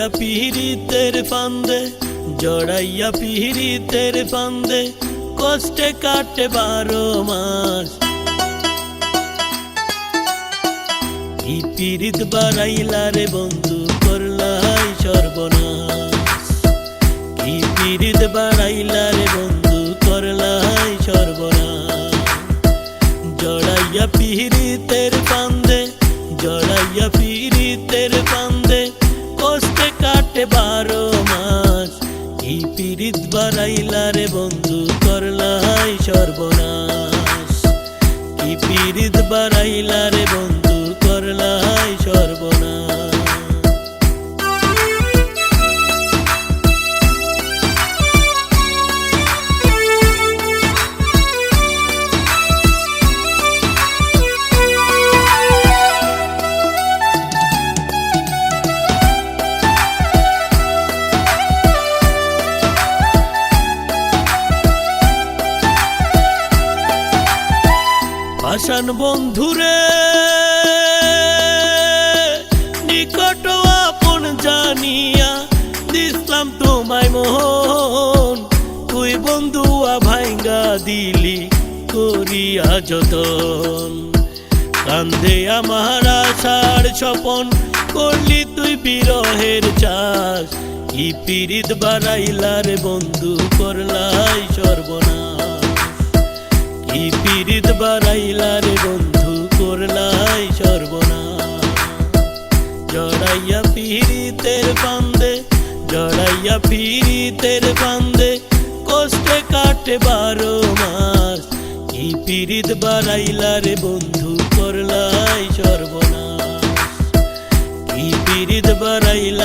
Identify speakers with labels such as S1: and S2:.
S1: জড়াইয়া পিহিরি তের ফান্দে, জড়াইয়া পিহিরি তের ফান্দে, কষ্টে কাটে বারো মাস। কি পিরিত বাড়াইলা রে বন্ধু করলাই সর্বন কাটে বারো মাস। কি পিরিত বাড়াইলা রে বন্ধু করলাই সর্বনাশ। কি পিরিত বাড়াইলা রে বন্ধু পাষাণ বন্ধুরে, নিকট আপন জানিয়া দিসলাম তোমায় মোহন তুই বন্ধুয়া ভাইঙ্গা দিলি করিয়া যতন। কান্দে আমার আশার স্বপন করলি তুই বিরহের চাষ। কি পিরিত বাড়াইলার বন্ধু, করলাই কি পিরিত বাড়াইলা রে বন্ধু, করলাই সর্বনাশ। জড়াইয়া পিরিতের ফান্দে জড়াইয়া পিরিতের ফান্দে কষ্টে কাটে বারো মাস। কি পিরিত বাড়াইলা রে বন্ধু, করলাই সর্বনাশ। কি পিরিত বাড়াইলা